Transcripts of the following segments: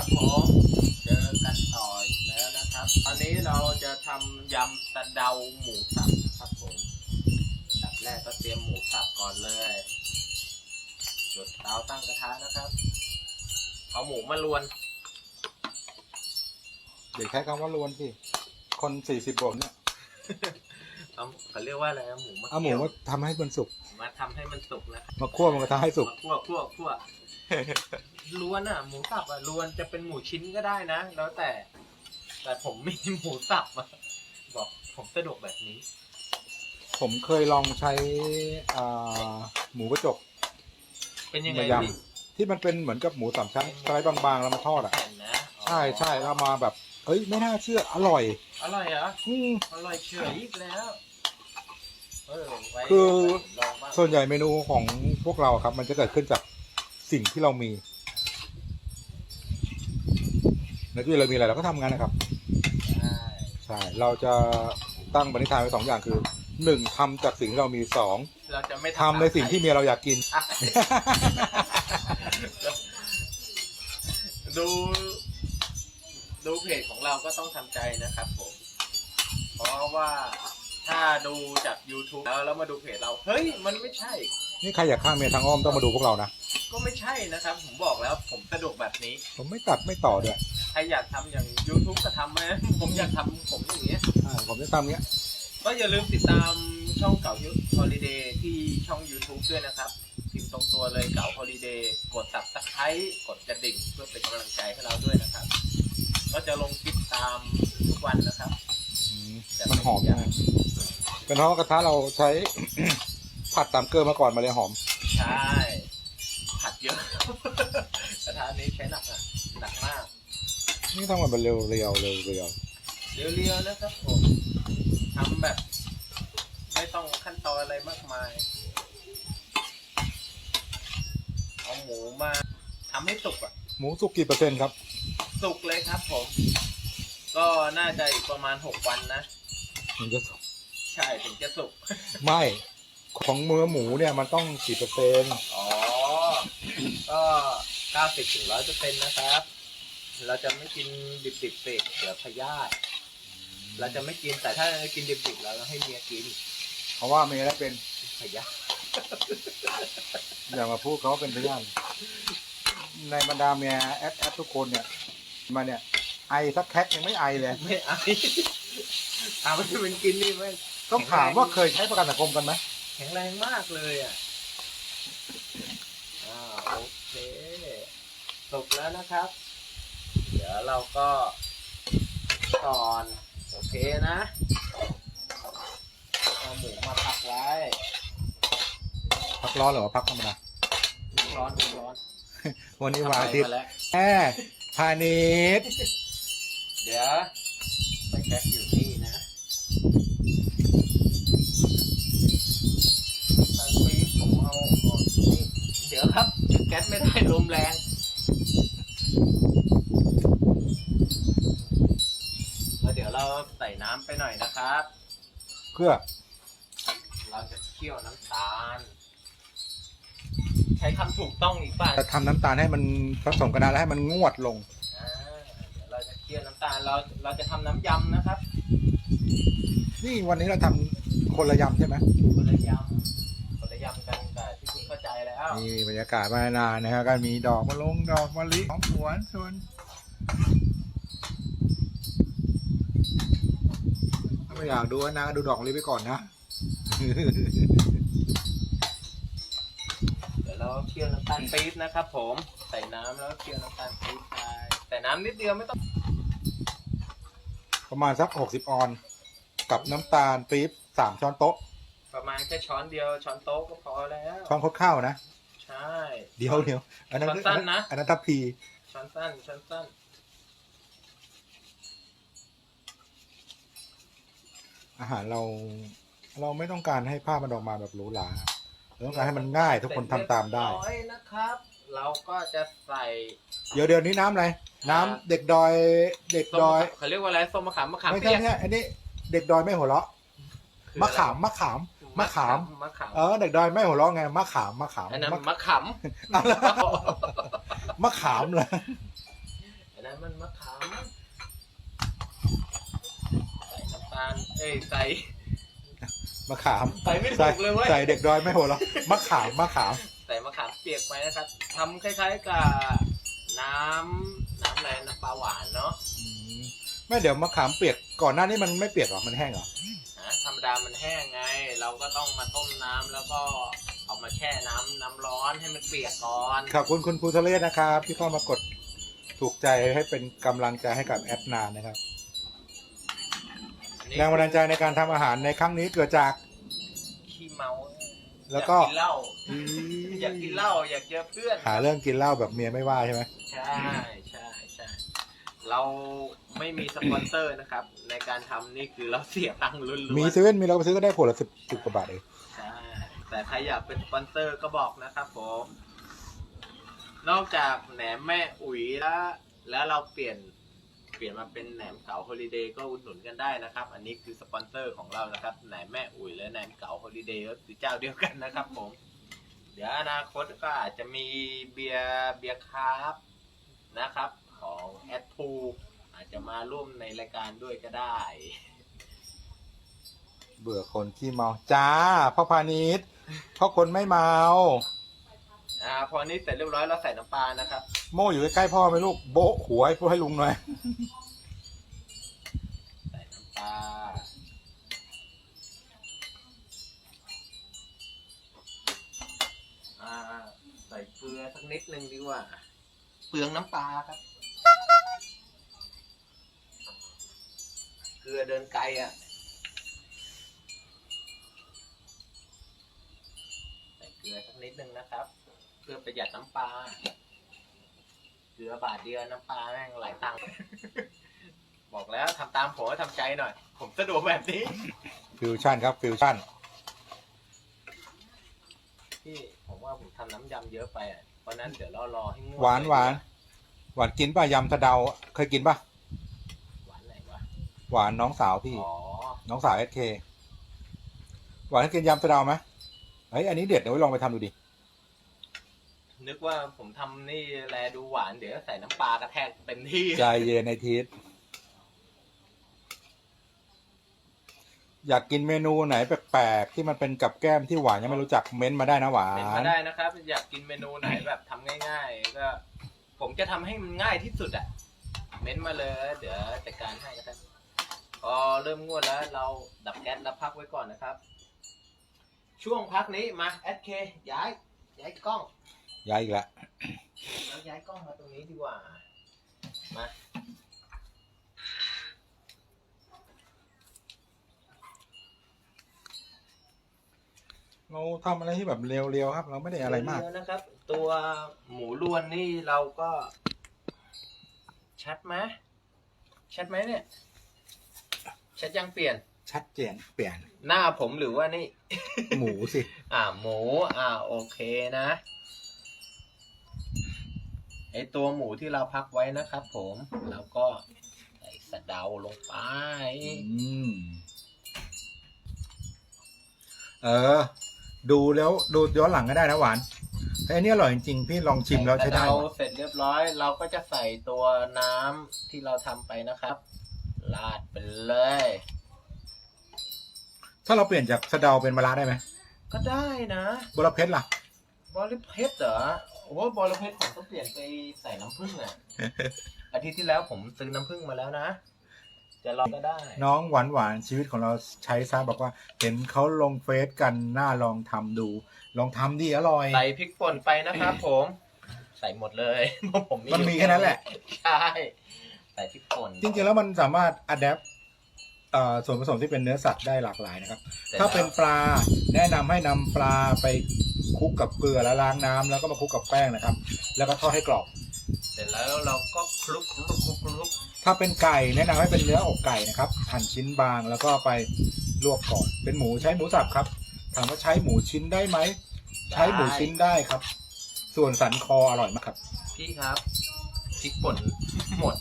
ครับผมเจอกันต่ออีกแล้วนะครับ ตอนนี้เราจะทำยำตะเดาหมูสับนะครับผมอันดับแรกก็เตรียมหมูสับก่อนเลย จุดเตาตั้งกระทะนะครับ เอาหมูมาลวน เดี๋ยวใช้คำว่าลวนสิ คนสี่สิบผมเนี่ย เอาเขาเรียกว่าอะไรนะหมูมาเอาหมูเคี่ยวมาทำให้มันสุก มาทำให้มันสุกนะครับมาคั่วมันกระทะให้สุก มาคั่วคั่วคั่ว ล้วนอะ หมูสับอะล้วนจะเป็นหมูชิ้นก็ได้นะ แล้วแต่ แต่ผมมีหมูสับอะบอกผมสะดวกแบบนี้ ผมเคยลองใช้อ่าหมูกระจกเป็นยังไงมายพี่ำที่มันเป็นเหมือนกับหมูสามชั้นสไลด์บางๆแล้วมาทอดอะ แผ่นนะอ๋อใช่ใช่แล้วมาแบบเอ้ยไม่น่าเชื่ออร่อย อร่อยเหรออืม อร่อยเฉยอีกแล้วเออไว้คือ ลองบ้างส่วนใหญ่เมนูของพวกเราครับ มันจะเกิดขึ้นจาก สิ่งที่เรามีในที่เรามีอะไรเราก็ทำงานนะครับ ใช่ใช่เราจะตั้งปณิธานไว้สองอย่างคือหนึ่งทำจากสิ่งที่เรามีสองเราจะไม่ทำในสิ่งที่เมียเราอยากกินอะดู ดูเพจของเราก็ต้องทำใจนะครับผม เพราะว่าถ้าดูจาก YouTube แล้วแล้วมาดูเพจเรา เฮ้ย มันไม่ใช่ นี่ใครอยากฆ่าเมียทางอ้อมต้องมาดูพวกเรานะ ก็ไม่ใช่นะครับ ผมบอกแล้วผมสะดวกแบบนี้ ผมไม่ตัดไม่ต่อด้วยใครอยากทำอย่าง YouTube ก็ทำนะผมอยากทำผมอย่างเงี้ย อ่าผมจะทำเงี้ย ก็อย่าลืมติดตามช่องเก่ายุฮอลิเดย์ที่ช่อง YouTube ด้วยนะครับพิมพ์ตรงตัวเลยเก่าฮอลิเดย์กดตับตะไคร้กดกระดิ่งเพื่อเป็นกำลังใจให้เราด้วยนะครับ ก็จะลงคลิปตามทุกวันนะครับอืมมันหอมนะเป็นเพราะว่ากระทะเราใช้ ผัดตามเกลือมาก่อนมาเลยหอม ใช่ ผัดเยอะ กระทะนี้ใช้หนักอะ หนักมาก นี่ต้องมันเป็นเร็วเรียวเร็วเรียวเรียวๆนะครับผมทำแบบ ไม่ต้องขั้นตอนอะไรมากมาย เอาหมูมาทำให้สุกอะ หมูสุกกี่เปอร์เซ็นต์ครับสุกเลยครับผม ก็น่าจะอีกประมาณหกวันนะมันจะสุกใช่ถึงจะสุก ไม่ของเนื้อหมูเนี่ยมันต้องกี่เปอร์เซ็นต์อ๋อ ก็เก้าสิบถึงร้อยเปอร์เซ็นต์นะครับ เราจะไม่กินดิบๆเสกเดี๋ยวพยาธิเราจะไม่กินแต่ถ้ากินดิบๆแล้วเราให้เมียกินเพราะว่าเมียได้เป็นพยาธิอย่ามาพูดเขาว่าเป็นพยานในบรรดาเมียแอดแอดทุกคนเนี่ยมาเนี่ย ไอสักแคทยังไม่ไอเลยไม่ไอถามว่ามันกินนี่ไหมต้องถามว่าเคยใช้ประกันสังคมกันไหมแข็งแรงมากเลยอะอ่าโอเคสุกแล้วนะครับ เดี๋ยวเราก็ก่อนโอเคนะเอาหมูมาพักไว้พักร้อนหรือว่าพักธรรมดาร้อนร้อนวันนี้วันอาทิตย์มาแล้วแม่พาณิชย์เดี๋ยวไปแช็คอยู่นี่นะตังปีผมเอาออกนี่เดี๋ยวครับแก๊สไม่ได้ลมแรง แล้วเดี๋ยวเราใส่น้ำ ไปหน่อยนะครับ เพื่อเราจะเคี่ยวน้ำตาล ใช้คำถูกต้องอีกป่ะจะทำน้ำตาลให้มันผสมกันนะแล้วให้มันงวดลง อ่าเดี๋ยวเราจะเคี่ยวน้ำตาลเราเราจะทำน้ำยำนะครับนี่วันนี้เราทำคนละยำใช่ไหมคนละยำคนละยำกันแต่ที่คุณเข้าใจแล้ว นี่บรรยากาศมานานนะครับก็มีดอกมะลงดอกมะลิของสวนส่วนถ้า ไม่อยากดูนะดูดอกมะลิไปก่อนนะเดี๋ยวเราเคี่ยวน้ำตาลปี๊บนะครับ ผมใส่น้ำแล้วเคี่ยวน้ำตาลปี๊บไปแต่น้ำนิดเดียวไม่ต้องประมาณสักหกสิบออน กับน้ำตาลปี๊บสามช้อนโต๊ะ ประมาณแค่ช้อนเดียวช้อนโต๊ะก็พอแล้วช้อนคดข้าวนะ ใช่ เดียวเดียวอันนั้นช้อนสั้นนะ อันนั้นทัพพี ช้อนสั้นช้อนสั้น อาหารเราเราไม่ต้องการให้ภาพมันออกมาแบบหรูหราเราต้องการให้มันง่ายทุกคนทำตามได้ เสร็จเรียบร้อยนะครับ เราก็จะใส่เดี๋ยวเดี๋ยวนี้น้ำอะไร น้ำเด็กดอย เด็กส้มดอยเขาเรียกว่าอะไรส้มมะขามมะขามไม่เปีใช่ยกเนี่ยอันนี้เด็กดอยไม่หัวเราะคือมะอไรขามมะขาม มะขาม มะขามเออเด็กดอยไม่หัวเราะไงมะขามมะขามอันนั้นมะมะขามมะขามเลยอมันมะขาม ใส่น้ำตาลเอ้ยใส่มะขามใส่ไม่ถูใส่กเลยเว้ยใส่เด็กดอยไม่โหดหรอกมะขามมะขาม ใส่มะขามเปียกไปนะครับทำคล้ายๆกับน้ำน้ำอะไรน้ำปลาหวานเนาะอืมไม่เดี๋ยวมะขามเปียกก่อนหน้านี้มันไม่เปียกหรอมันแห้งเหรอนะธรรมดามันแห้งไง เราก็ต้องมาต้มน้ำแล้วก็เอามาแช่น้ำน้ำร้อนให้มันเปียกก่อนขอบคุณคุณภูทะเลศนะครับ ที่เข้ามากดถูกใจให้เป็นกำลังใจให้กับแอดนานนะครับอันนี้ แรงบันดาลใจในการทำอาหารในครั้งนี้เกิดจาก ขี้เมาแล้วก็ อยากกินเหล้าอยากกินเหล้าอยากเจอเพื่อน หาเรื่องกินเหล้าแบบเมียไม่ว่าใช่ไหมใช่ใช่ใช่เราไม่มีสปอนเซอร์นะครับ ในการทำนี่คือเราเสียตังค์ล้วนๆมีเซเว่นมีเราไปซื้อก็ได้ขวดละสิบสิบกว่าบาทเองใช่แต่ใครอยากเป็นสปอนเซอร์ก็บอกนะครับผม นอกจากแหนมแม่อุ๋ยแล้วแล้วเราเปลี่ยนเปลี่ยนมาเป็นแหนมเก๋าฮอลิเดย์ก็อุดหนุนกันได้นะครับ อันนี้คือสปอนเซอร์ของเรานะครับแหนมแม่อุ๋ยและแหนมเก๋าฮอลิเดย์ก็คือเจ้าเดียวกันนะครับผม เดี๋ยวอนาคตก็อาจจะมีเบียร์เบียร์คราฟต์นะครับ ของแอดทูอาจจะมาร่วมในรายการด้วยก็ได้ เบื่อคนขี้เมาจ้าพ่อพาณิชย์พ่อคนไม่เมา อ่าพอนี้เสร็จเรียบร้อยเราใส่น้ำปลานะครับโม่อยู่ใกล้ๆพ่อไหมลูกโบะหัวให้พูดให้ลุงหน่อย ใส่น้ำปลาอ่าใส่เกลือสักนิดนึงดีกว่าเปลืองน้ำปลาครับ เกลือเดินไกลอะใส่เกลือสักนิดนึงนะครับ เพื่อประหยัดน้ำปลาเกลือบาทเดียวน้ำปลาแม่งหลายตังค์ บอกแล้วทำตามผมทำใจหน่อย ผมสะดวกแบบนี้ ฟิวชั่นครับ ฟิวชั่น พี่ผมว่าผมทำน้ำยำเยอะไปอะเพราะนั้นเดี๋ยวเรารอให้งวดหวานหวานหวานกินป่ะยำสะเดาเคยกินป่ะ หวานไหนวะ หวานน้องสาวพี่ อ๋อ น้องสาวเอสเคหวานให้กินยำสะเดาไหมเฮ้ยอันนี้เด็ดเดี๋ยวไว้ลองไปทำดูดิ นึกว่าผมทำนี่แลดูหวานเดี๋ยวใส่น้ำปลากระแทกเต็มที่ใจเย็นในทีสอยากกินเมนูไหนแปลกๆที่มันเป็นกับแก้มที่หวานยังไม่รู้จักเม้นต์มาได้นะหวาเห็นนมาได้นะครับ อยากกินเมนูไหนแบบทำง่าย ๆ ก็ ผมจะทำให้มันง่ายที่สุดอะ เม้นมาเลย เดี๋ยวจัดการให้นะครับพอเริ่มงวดแล้ว เราดับแก๊สแล้วพักไว้ก่อนนะครับ ช่วงพักนี้มาแอดเคย้ายย้ายกล้อง ย้ายอีกแล้วเราย้ายกล้องมาตรงนี้ดีกว่า มาเราทำอะไรที่แบบเร็วๆครับ เราไม่ได้อะไรมาก เดี๋ยวนะครับ ตัวหมูล้วนนี่เราก็ ชัดไหมชัดไหมเนี่ย ชัดยังเปลี่ยน ชัดเจนเปลี่ยนหน้าผมหรือว่านี่ หมูสิ อ่าหมู อ่าโอเคนะ ไอตัวหมูที่เราพักไว้นะครับผมแล้วก็ใส่สะเดาลงไป อืม เออ ดูแล้วดูย้อนหลังก็ได้นะหวานแต่อันนี้อร่อยจริงๆพี่ลองชิมแล้วใช้ได้เราว่ะเสร็จเรียบร้อย เราก็จะใส่ตัวน้ำที่เราทำไปนะครับราดไปเลย ถ้าเราเปลี่ยนจากสะเดาเป็นมะระได้ไหมก็ได้นะ บุรเพชรล่ะบอลเพชรเหรอ โอ้บอลเพชรผมก็เปลี่ยนไปใส่น้ำผึ้งอะ อาทิตย์ที่แล้วผมซื้อน้ำผึ้งมาแล้วนะ จะลองก็ได้ น้องหวานหวานๆชีวิตของเราใช้ซะบอกว่า เห็นเขาลงเฟซกันน่าลองทำดู ลองทำดีอร่อย ใส่พริกป่นไปนะครับผม ใส่หมดเลยเพราะผมมันมีแค่นั้นแหละ ใช่ใส่พริกป่นจริงๆแล้วมันสามารถอัดแอปส่วนผสมที่เป็นเนื้อสัตว์ได้หลากหลายนะครับสร็จถ้าเป็นแล้วปลาแนะนำให้นำปลาไป คลุกกับเกลือแล้วล้างน้ำแล้วก็มาคลุกกับแป้งนะครับ แล้วก็ทอดให้กรอบ เสร็จแล้วเราก็คลุกคลุกคลุกคลุกถ้าเป็นไก่แนะนำให้เป็นเนื้ออกไก่นะครับหั่นชิ้นบางแล้วก็ไปลวกก่อน เป็นหมูใช้หมูสับครับ ถามว่าใช้หมูชิ้นได้ไหม ใช้หมูชิ้นได้ครับ ส่วนสันคออร่อยมากครับ พี่ครับพริกป่นหมด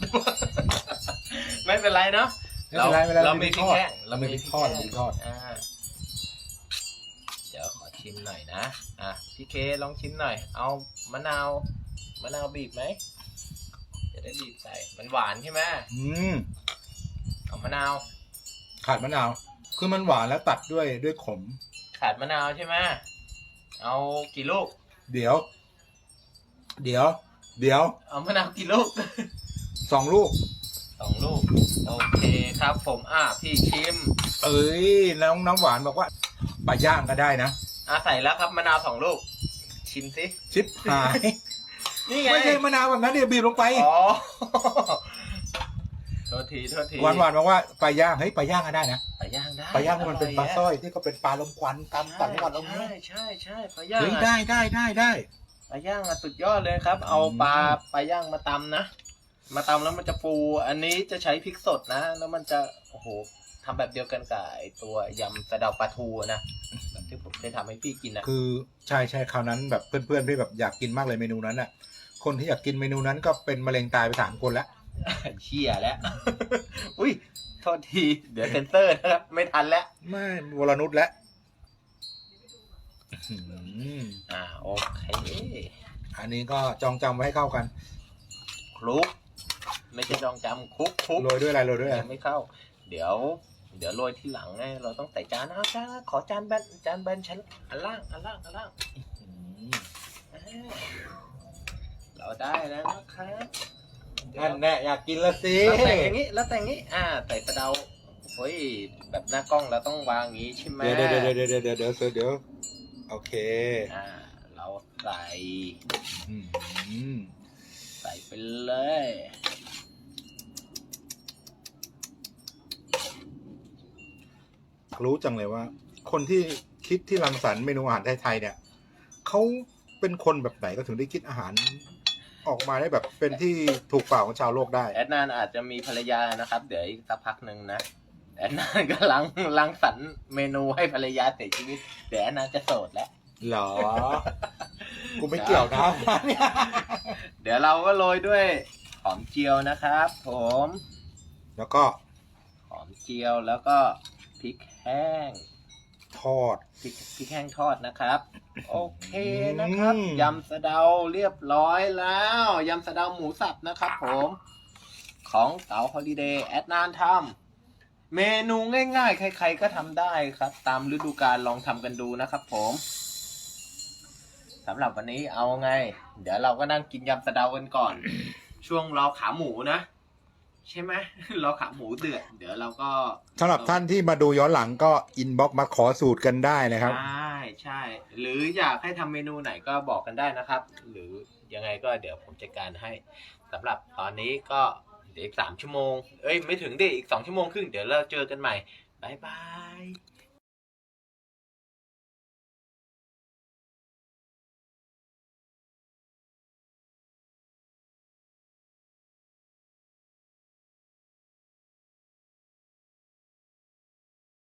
ไม่เป็นไรเนาะไม่เป็นไรไม่เป็นไรเราเรามีมีพพริริกกทอดแห้งเรามีพริกทอดแห้งพริกทอด อ่าเดี๋ยวขอ ชิมหน่อยนะ อะ พี่เคลองชิมหน่อย เอามะนาว มะนาวบีบไหมเดี๋ยวจะได้บีบใส่ มันหวานใช่ไหมอืมเอามะนาว ขาดมะนาว คือมันหวานแล้วตัดด้วยด้วยขม ขาดมะนาวใช่ไหมเอากี่ลูก เดี๋ยว เดี๋ยว เดี๋ยว เอามะนาวกี่ลูก สองลูก สองลูก โอเคครับผม อะพี่ชิม เอ้ยน้องน้ำหวานบอกว่าปลาย่างก็ได้นะ อะใส่แล้วครับมะนาวสองลูก ชิมสิ ชิปหาย นี่ไง ไม่ใช่มะนาวแบบนั้นเดี๋ยวบีบลงไป อ๋อ โทษทีโทษทีหวานหวานบอกว่าปลาย่าง เฮ้ยปลาย่างก็ได้นะ ปลาย่างได้ปลาย่างมันเป็นปลาสร่ร้อยอยที่ก็เป็นปลาลมควันตามต่างจังหวัดเราใช่เนี่ยใช่ใช่ปลาย่างเฮ้ยอะได้ได้ได้ได้ปลาย่างอะสุดยอดเลยครับ เอาปลาปลาย่างมาตำนะ มาตำแล้วมันจะฟู อันนี้จะใช้พริกสดนะ แล้วมันจะ โอ้โหทำแบบเดียวกันกับไอตัว ยำสะเดาปลาทูนะแบบที่ผม เคยทำให้พี่กินนะคือใช่ใช่คราวนั้นแบบเพื่อนๆที่แบบอยากกินมากเลยเมนูนั้นน่ะ คนที่อยากกินเมนูนั้นก็เป็นมะเร็งตายไปสามคนแล้วเชี่ยแล้ว อุ้ยโทษที เดี๋ยวเซนเซอร์นะครับไม่ทันแล้ว ไม่วรนุชแล้วอื้อหืออ่าโอเค อันนี้ก็จองจำไว้ให้เข้ากัน คลุก ไม่ใช่จองจำคลุกคลุกโรยด้วยอะไรโรยด้วยอะไรยังไม่เข้า เดี๋ยว เดี๋ยวโรยที่หลังไงเราต้องใส่จานเอาจานขอจานแบนจานแบนชั้นอันล่างอันล่างอันล่างอืมอ่าเราได้แล้วนะครับเดี๋ยวนั่นแน่อยากกินละสิเราแต่งอย่างนี้เราแต่งอย่างนี้อ่าใส่กระเดาโอ้ยแบบหน้ากล้องเราต้องวางอย่างนี้ใช่ไหมเดี๋ยวเดี๋ยวเดี๋ยวเดี๋ยวเดี๋ยวเดี๋ยวเดี๋ยวโอเคอ่าเราใส่อืมใส่ไปเลย รู้จังเลยว่า คนที่คิดที่รังสรรค์เมนูอาหารไทยๆเนี่ยเขาเป็นคนแบบไหนก็ถึงได้คิดอาหารออกมาได้แบบเป็นที่ถูกปากของชาวโลกได้ แอดนานอาจจะมีภรรยานะครับ เดี๋ยวอีกสักพักหนึ่งนะแอดนานก็ลังลังสรรค์เมนูให้ภรรยาเสียชีวิตเดี๋ยวแอดนานจะโสดแล้วเหรอ กูไม่เกี่ยวนะ เดี๋ยวเราก็โรยด้วยหอมเจียวนะครับ ผม แล้วก็หอมเจียวแล้วก็พริก แห้งทอด พริกพริกแห้งทอดนะครับ โอเคนะครับ อืม ยำสะเดาเรียบร้อยแล้ว ยำสะเดาหมูสับนะครับผม ของเต๋าฮอลิเดย์แอดนานทำเมนูง่ายๆ ใครๆก็ทำได้ครับ ตามฤดูกาลลองทำกันดูนะครับผมสำหรับวันนี้เอาไง เดี๋ยวเราก็นั่งกินยำสะเดากันก่อน ช่วงรอขาหมูนะ ใช่ไหมรอขาหมูเดือดเดี๋ยวเราก็สำหรับท่านที่มาดูย้อนหลังก็อินบ็อกมาขอสูตรกันได้นะครับ ใช่ใช่หรืออยากให้ทำเมนูไหนก็บอกกันได้นะครับ หรือยังไงก็เดี๋ยวผมจัดการให้สำหรับตอนนี้ก็เดี๋ยวอีกสามชั่วโมง เอ้ยไม่ถึงดิอีกสองชั่วโมงครึ่งเดี๋ยวเราเจอกันใหม่บายบาย